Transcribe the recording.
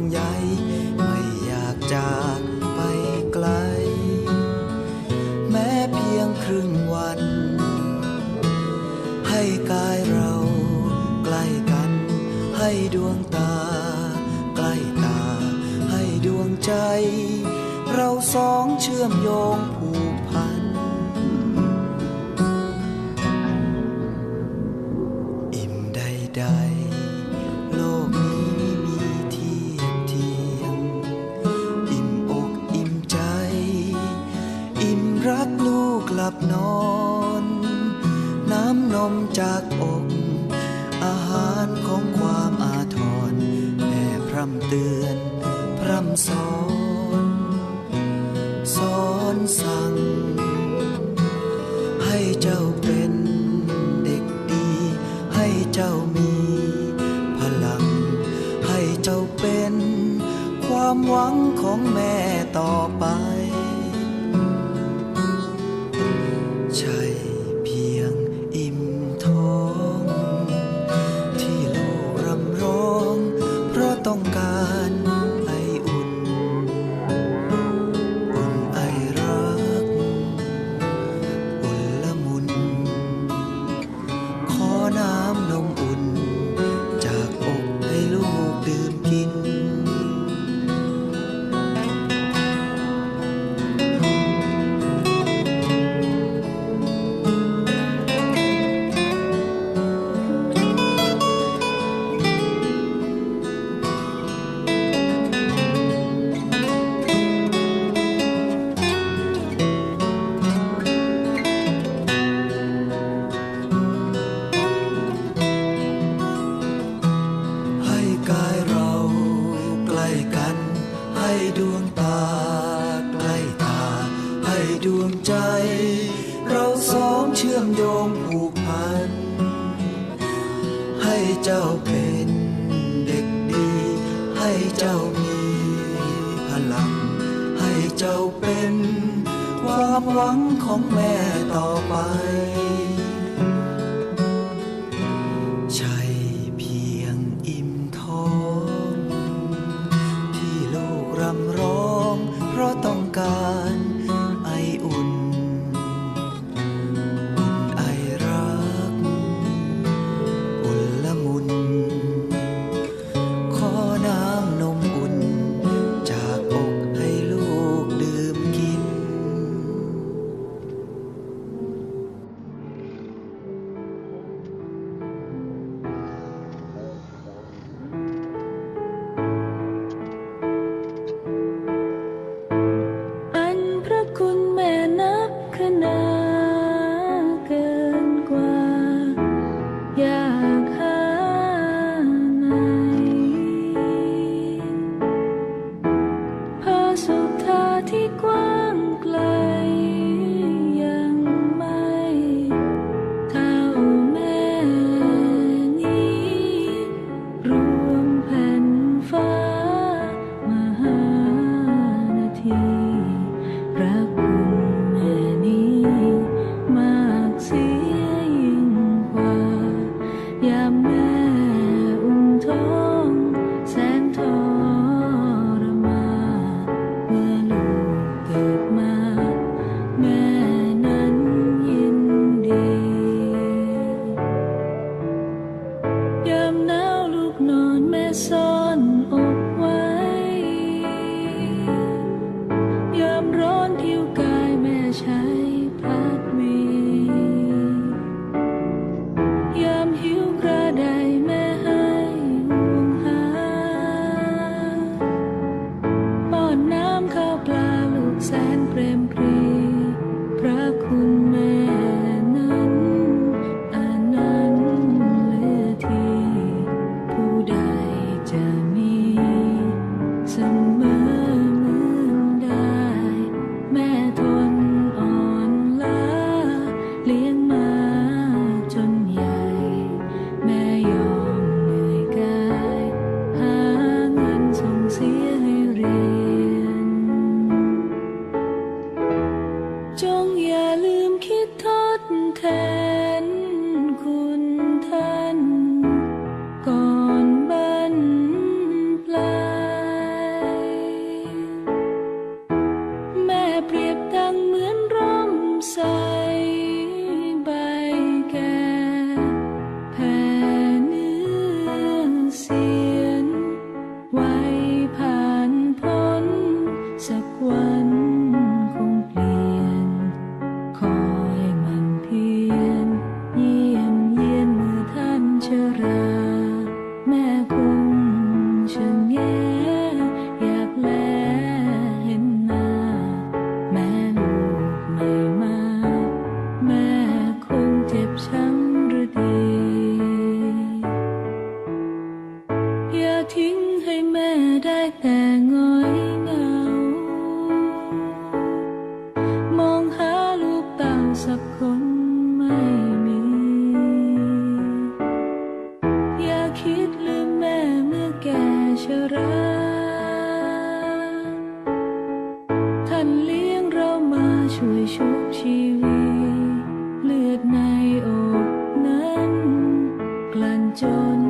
งใยไม่อยากจากไปไกล แม้เพียงครึ่งวัน ให้กายเราใกล้กัน ให้ดวงตา ใกล้ตา ให้ดวงใจ เราสองเชื่อมโยง จากอก อาหารของความอาทรแม่พร่ำเตือน พร่ำสอน สอนสั่ง ให้เจ้าเป็นเด็กดี ให้เจ้ามีพลัง ให้เจ้าเป็น ความหวังของแม่ต่อไป ใช่ ต้องการ มผูกพัน ให้เจ้าเป็นเด็กดี ให้เจ้ามีพลัง ให้เจ้าเป็นความหวังของแม่ต่อไป ka แสนเปรมปรี แต่ง่เงา มองหาลูกเต่าสักคนไม่มี อย่าคิดลืมแม่เมื่อแกชราท่านเลี้ยงเรามาช่วยชุบชีวิเลือดในอกนั้น กลั่นจน